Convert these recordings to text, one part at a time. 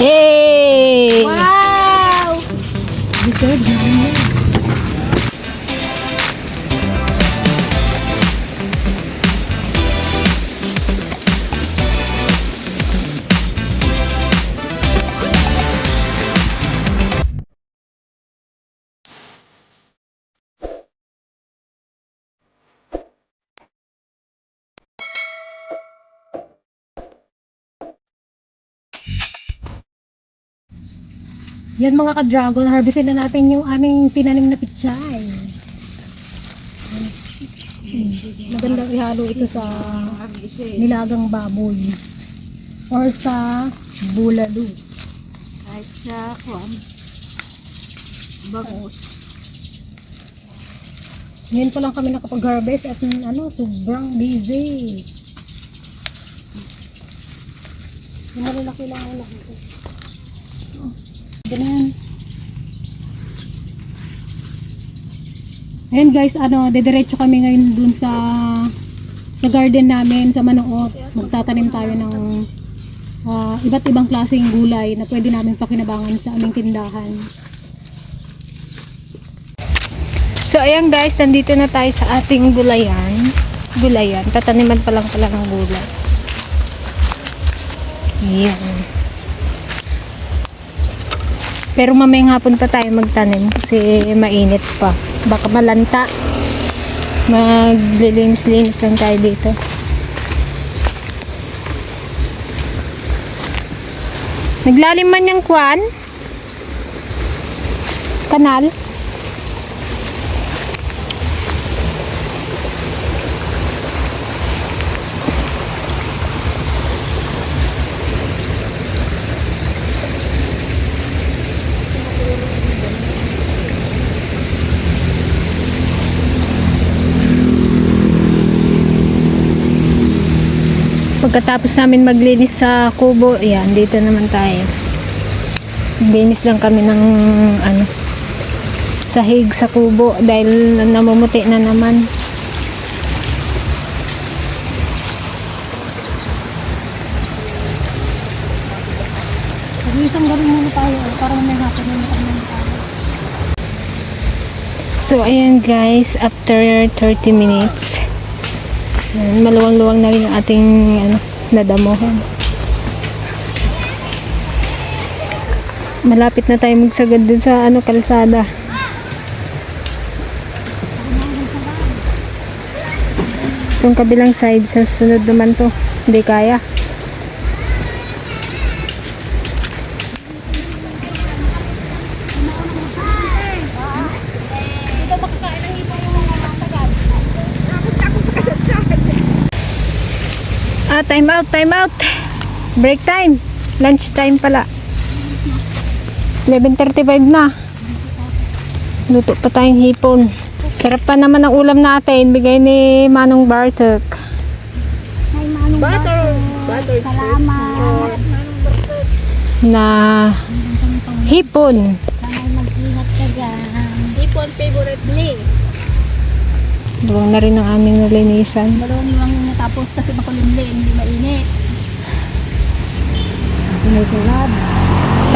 Hey! Wow! Yan mga ka-dragon, harvestin na natin yung aming tinanim na pichay. Hmm. Magandang ihalo ito sa nilagang baboy or sa bulalo. Kahit sa kuwan. Bangus. Ngayon pa lang kami nakapag-harvest at ano, sobrang busy. Yung malalaki lang ang nakita. Ganun. Ayan guys, ano, dediretso kami ngayon dun sa sa garden namin sa Manuot. Magtatanim tayo ng ah, iba't ibang klaseng gulay na pwede namin pakinabangan sa aming tindahan. So ayan guys, nandito na tayo sa ating gulayan. Gulayan, tataniman pa lang pala ng gulay. Ayan. Pero mamayang hapon pa tayo magtanim kasi mainit pa. Baka malanta. Maglilinis-linis lang tayo dito. Naglalim man yung kwan? Kanal? Pagkatapos namin maglinis sa kubo, yan, dito naman tayo. Linis lang kami ng ano, sahig sa kubo dahil namumuti na naman. Isang galing muna tayo para may hapon na naman tayo. So, ayan guys, after 30 minutes, maluwang-luwang na rin ang ating ano, nadamohan. Malapit na tayo magsagad dun sa ano kalsada. Itong kabilang side, sa sunod naman to. Hindi kaya. Ah, time out, time out. Break time. Lunch time pala. 11.35 na. Luto pa tayong hipon. Sarap pa naman ang ulam natin. Bigay ni Manong Bartok. May manong Butter. Butter. Salamat. Na hipon. Mag-ingat ka dyan. Hipon favorite ni. Luwang na rin ang aming nalinisan. Dalawang lang natapos kasi makulimlim, hindi mainit.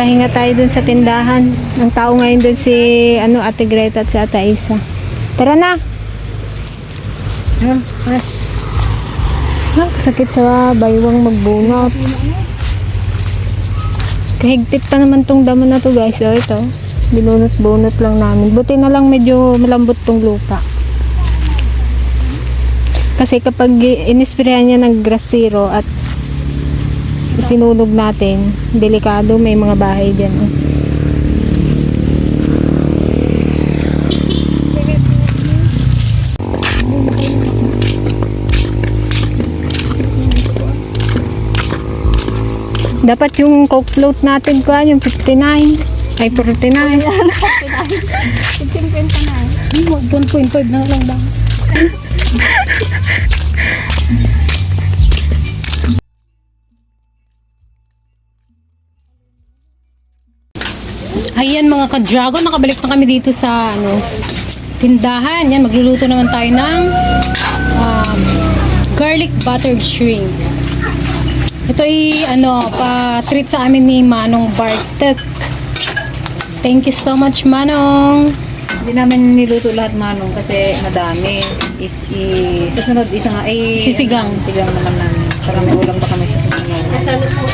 Pahinga tayo dun sa tindahan. Ang tao ngayon dun si ano, Ate Greta at si Ate Isa. Tara na! Ha, sakit sa baywang magbunot. Kahigpit pa naman tong damo na to guys. O ito, binunot-bunot lang namin. Buti na lang medyo malambot tong lupa. Kasi kapag inisprayan niya ng grass zero at sinunog natin, delikado may mga bahay dyan. oh. Dapat yung coke float natin ko yung 59 ay 49 Ipinpenta na. 1.5 na lang ba? Ayan mga ka-dragon, nakabalik na kami dito sa ano, tindahan. Yan, magluluto naman tayo ng um, garlic buttered shrimp. Ito ay ano, pa-treat sa amin ni Manong Bartek. Thank you so much, Manong. Hindi namin niluto lahat manong kasi madami. Is, i, susunod isa nga ay Sisigang. Sigang naman namin. Para may ulam pa kami sa susunod. Kasalo po.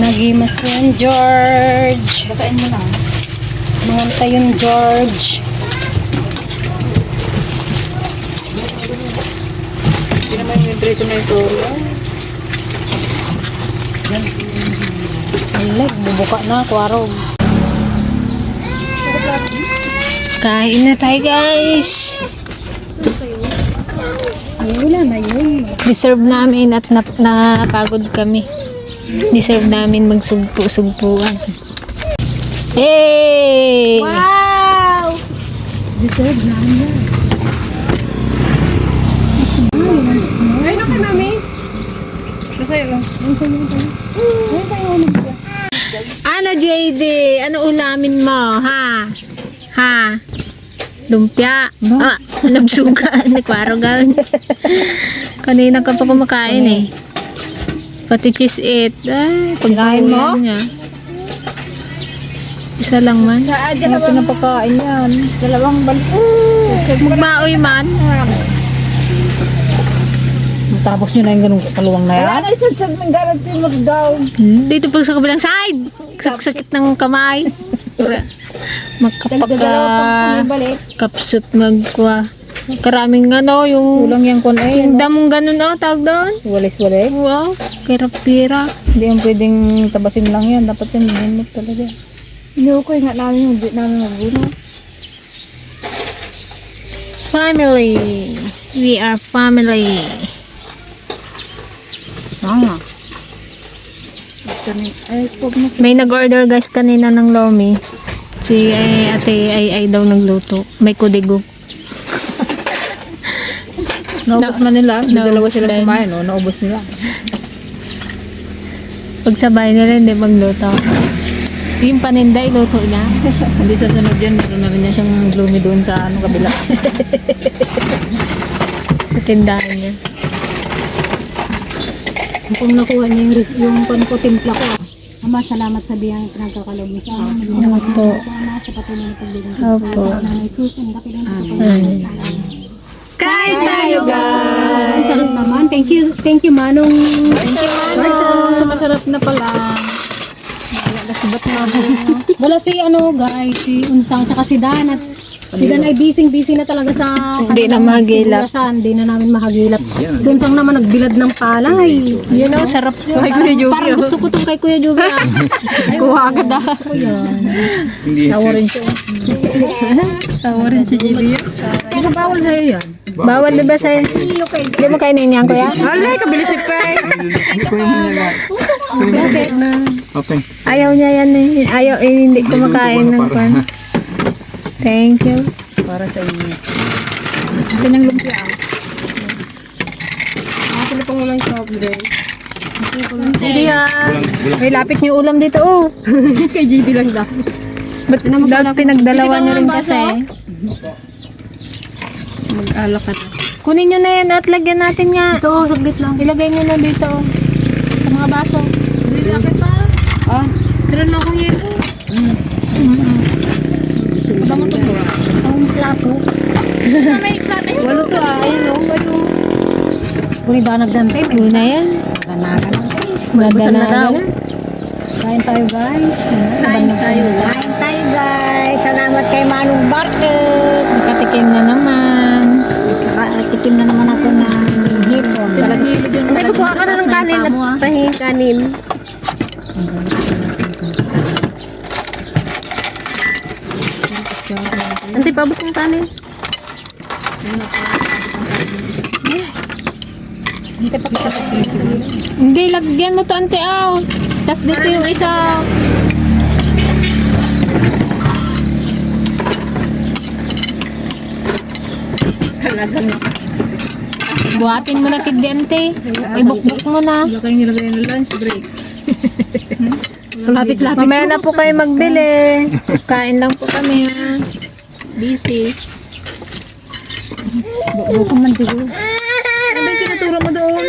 Nagimas yan, George. Basain mo na. Manganta yun, George. Hindi naman yung dito na ito. Alag, bubuka na, kwarog. Kain na tayo, guys. Wala na yun. Deserve namin at nap napagod kami. Deserve namin magsugpo-sugpuan. Hey! Wow! Deserve namin yan. Basain mo. Ano, JD? Ano ulamin mo, ha? Ha? Lumpia? Ah, nabsuga. Nagwarogan. Kanina ka pa kumakain eh. Pati cheese it. Ay, pagkain mo? Niya. Isa lang man. Ano ito na pagkain yan? Dalawang balik. Magbaoy man. Tapos nyo na yung ganung kaluwang na yan? isadsag ng garanti mo daw. Dito pa sa kabilang side. Sakit ng kamay. Magkapaka balik. kapsut magkwa. Karaming ano, yung Kulang yung kon ay. yung damong ganun oh, tawag doon. Walis-walis. Wow, kirap-pira. Hindi yung pwedeng tabasin lang yan. Dapat yan, minimot talaga. Inukoy nga namin yung di namin mabuno. Family. We are family. Ah. Ni- Ay, huwag mo. May nag-order guys kanina ng lomi. Si ay, ate ay, ay daw nagluto. May kudigo. Naubos na nila. May dalawa sila din. kumain, no? Naubos nila. Pagsabay nila, hindi magluto. Yung paninda, iluto na. Hindi sa sunod yan. Meron na rin yan siyang gloomy doon sa ano, kabila. Sa tindahan niya. Kung nakuha niya yung, yung pan ko, timpla ko. Ama, salamat sa biyang pinagkakalog mo sa amin. Mo po, Ama, sa patuloy na pagbigyan ko Opo. sa Sa nanay Susan, dakilang Amen. kapag sa amin. Kain tayo, Ang sarap naman. Thank you, thank you, Manong. Thank you, Mano. Sa masarap na pala. Wala si ano, guys, si Unsang, tsaka si Dan. At si Dan ay busy-busy na talaga sa Hindi na kanilang mahagilap. Hindi na namin mahagilap. Si Unsang naman nagbilad ng palay. You know, sarap yun. Kay Kuya Joby, Parang gusto ko tong kay Kuya ah. Kuha agad ah. Tawa rin siya. Tawa rin si JB. Ano bawal sa'yo yan? Bawal diba sa... Hindi mo kainin yan, kuya? Alay, kabilis ni Pai. Bakit? Okay. Ayaw niya yan eh. Ayaw eh, hindi kumakain ng pan. Thank you. Para sa inyo. Ito ng lumpia. ah. Na pang soft drink. Hindi ah. May lapit niyo ulam dito oh. Kay JB lang daw. Ba't dapat pinagdalawa niyo rin kasi? Mag-alak ka na. Kunin niyo na yan at lagyan natin nga. Ito, saglit lang. Ilagay niyo na dito. Sa mga baso. Ah, Meron lang akong yelo. Ang plato. walo to ah. Ayun o, walo. Kuni ba nagdante? May Una yan. kanakan. Busan na daw. Kain tayo, guys. Kain tayo. Kain tayo, guys. Salamat kay Manong Bartek. Nakatikim na naman. Nakatikim na naman ako ng hipon. Yun. Hindi, kukuha ka na ng kanin at pahingin kanin. Ante, pabot ng kanin. Hindi, lagyan mo to, ante, aw. Tapos dito yung isa. Talagang Buhatin mo na kid ante. Ibukbuk mo na. wala kayong nilagay ng lunch break. Lapit-lapit. Mamaya na po kayo magbili. Kain lang po kami ha. Busy. Buko man siguro. Ano ba yung tinuturo mo doon?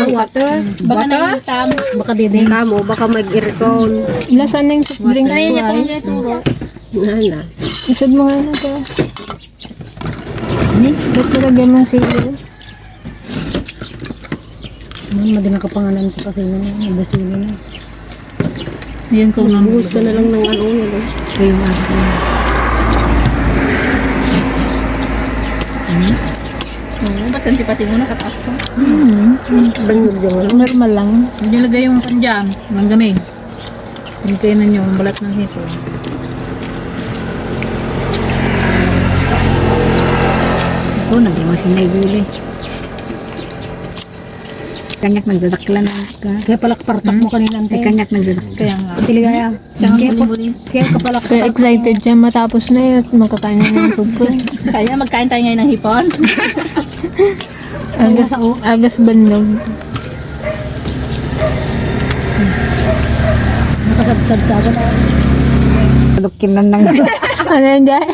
doon water. Baka nangitam. Baka didi. Kamo, baka mag-aircon. Ilasan na yung soft drinks ko ay. Nana. Isod mo nga na to. Ni, ba't nalagyan mong sili? Madi nakapangalan ko kasi na nagdasili na. Yun kung nang Buhos ka na lang ng ano nila. Ayun na. Oo, ba't antipasin mo na kataas ka? Banyog dyan wala. Normal lang. Hindi lagay yung kanjam, manggaming. Hintayin na nyo, ang balat ng hito. Ako, naging masinay guli. Kanyak nagdadakla na ka. Kaya pala partak mo kanina. Ay, kanyak nagdadakla. Kaya nga. Tiligaya. Kaya, kaya ka pala Kaya excited siya matapos na yun at makakain na ng soup ko. Kaya magkain tayo ngayon ng hipon. Agas, agas bandog. Nakasadsad ka ba na? Lukin lang ng Ano yun dyan?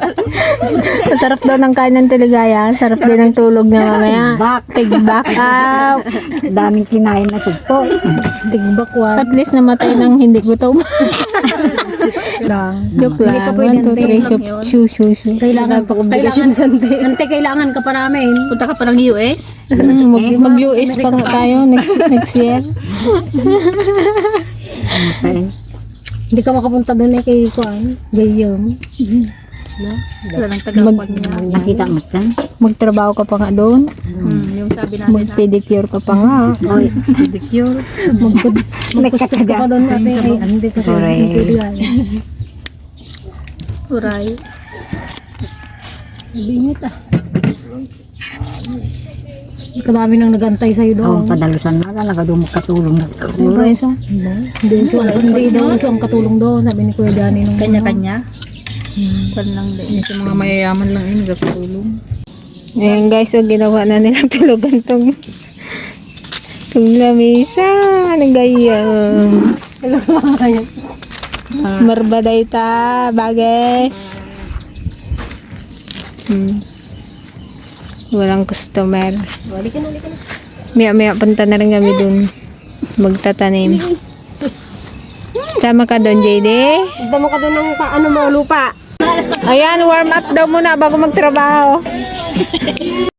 Masarap daw ng kain ng teligaya. Sarap din ng tulog niya mamaya. back. Take back up. Daming kinain na sugpo. Tigbak wa. At least namatay ng hindi gutom. Joke lang. One, two, three, shoo, shoo, shoo, shoo. Kailangan pa kombinasyon sante. Ante, kailangan ka pa namin. Punta ka pa ng US. Mm, mag, mag-US pa nga tayo next, next year. Hindi ka makapunta doon eh kay Kuan. Gayong. Wala nang tagapan niya. Nakita mo ka? Magtrabaho ka pa nga doon. Hmm, yung sabi natin na Mag-pedicure ka pa nga. Oy, pedicure. Magkuskus ka pa doon ate. Ay, hindi ka kaya. uray. Bingit ah. Kadami nang nagantay sa'yo doon. Oh, padalusan na ka, nagadumog katulong na. Ano ba isa? Hindi so, hindi daw so ang katulong doon. Sabi ni Kuya Dani nung Kanya-kanya. Kwan lang din. Sa mga mayayaman lang yun, nagkatulong. Ayan guys, so ginawa na nilang tulugan tong tong lamisa. Anong gayang? Marbaday ta, bages. Hmm. Walang customer. Maya maya punta na rin kami dun. Magtatanim. Tama ka doon, JD? Damo ka doon ng ka- ano mo, lupa. Ayan, warm up daw muna bago magtrabaho.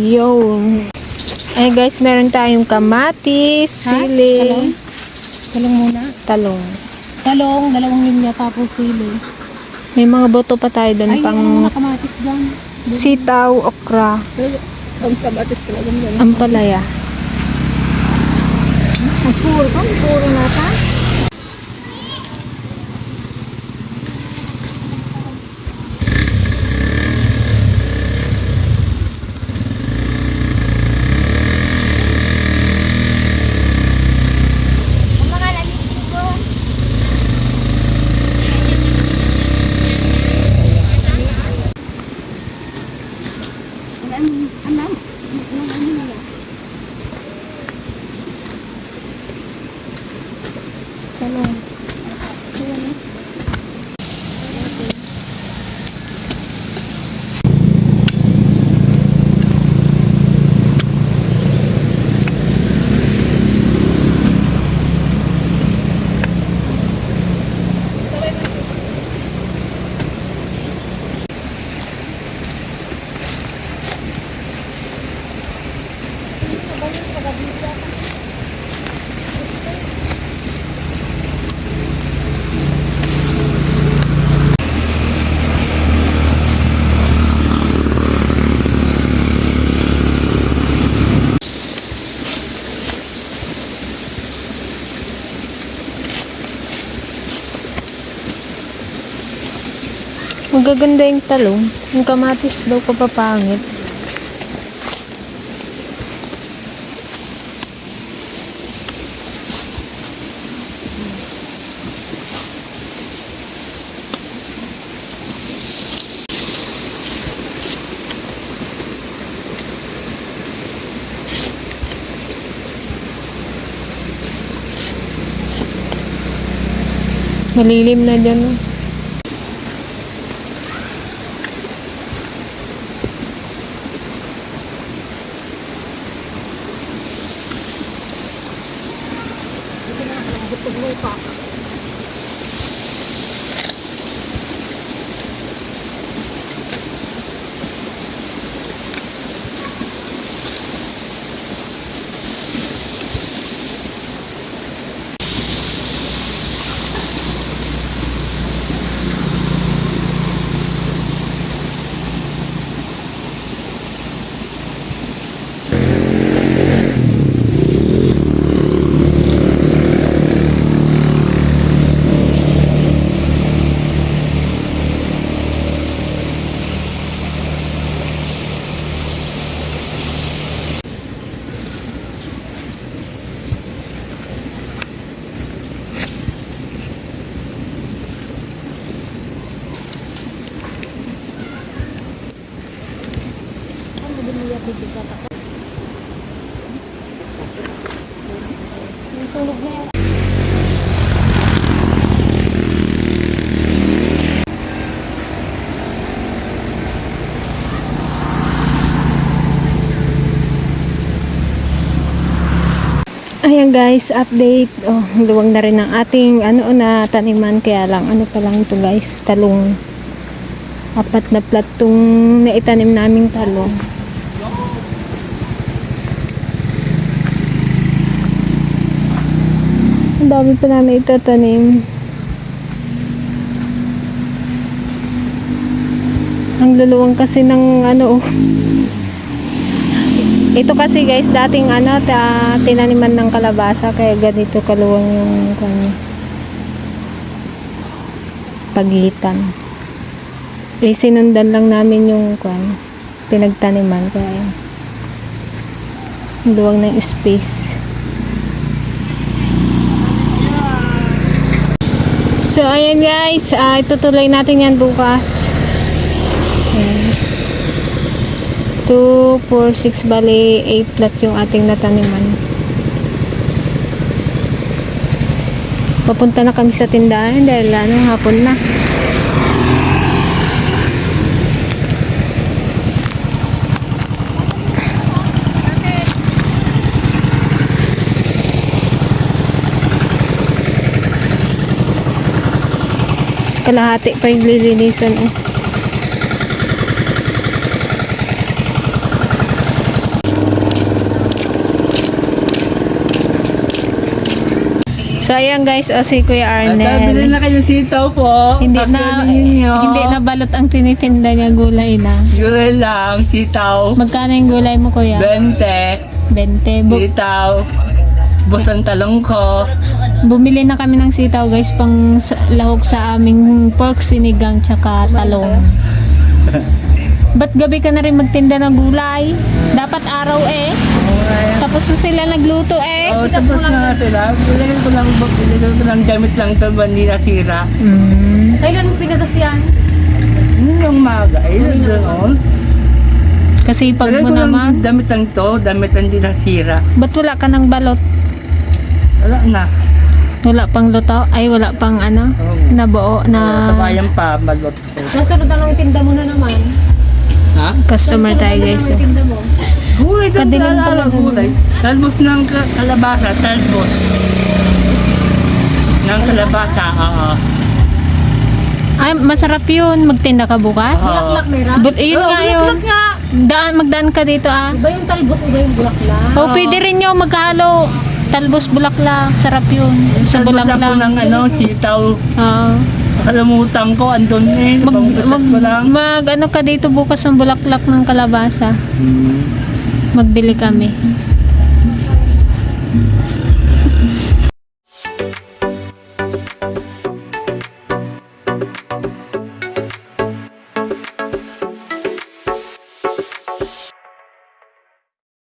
Yo. Ay guys, meron tayong kamatis, sili, Talong muna. talong. Talong, dalawang linya tapos sili. May mga boto pa tayo doon Ay, pang mga kamatis dyan. sitaw, okra, Ang kabatis talaga mo. ampalaya. Ang puro ka, ang puro nata. Magaganda yung talong. Yung kamatis daw kapapangit. Malilim na dyan. oh. Ayan guys, update. Oh, luwag na rin ang ating ano na taniman kaya lang ano pa lang ito guys, talong. Apat na plat tong naitanim naming talong. Ang dami pa namin itatanim. Ang luluwang kasi ng ano oh. Ito kasi guys, dating ano, ta, tinaniman ng kalabasa, kaya ganito kaluwang yung kanya. Pagitan. Eh, sinundan lang namin yung kwan, pinagtaniman, kaya Luwang ng space. So, ayan guys, ah, itutuloy natin yan bukas. Ayan. 2, 4, 6, bali 8 plat yung ating nataniman. Papunta na kami sa tindahan dahil ano, hapon na. Kalahati pa yung lilinisan eh. So ayan guys, o si Kuya Arnel. na kayo sitaw po. Hindi na ninyo. hindi na balot ang tinitinda niya gulay na. Gulay lang, sitaw. Magkano yung gulay mo kuya? 20. 20. Bu- Sitaw. Bustang talong ko. bumili na kami ng sitaw guys pang lahok sa aming pork sinigang tsaka talong. Ba't gabi ka na rin magtinda ng gulay? Dapat araw eh. Tapos na sila nagluto eh. Oh, tapos na nga sila. Bilagyan ko lang, bilagyan ko lang gamit lang ito, hindi nasira. Mm. Kailan mo pinagas yan? Yun yung maga. Ayun doon. Kasi pag mo naman, damit lang to, damit lang hindi nasira. ba't wala ka ng balot? Wala na. Wala pang luto? Ay, wala pang ano? Oh. Nabuo na Sa bayan pa, malot ko. Nasunod na lang tinda mo na naman. Ha? customer tayo guys. eh. Tinda mo. Gulay ka Kadilim talaga. talaga. Gulay. Talbos ng ka- kalabasa, talbos. Ng kalabasa, oo. Ay, masarap yun. Magtinda ka bukas? Oo. Mera. But, yun nga yun. Daan, magdaan ka dito ah. Iba yung talbos, iba yung bulaklak. O, pwede rin yun magkahalo. Talbos bulaklak. Sarap yun. Sa Talbos ako bulaklak. ng ano, sitaw. Oo. Nakalimutan ko, andun eh. mag, Pangkatas mag, ko lang. mag, ano ka dito bukas ng bulaklak ng kalabasa. Magbili kami.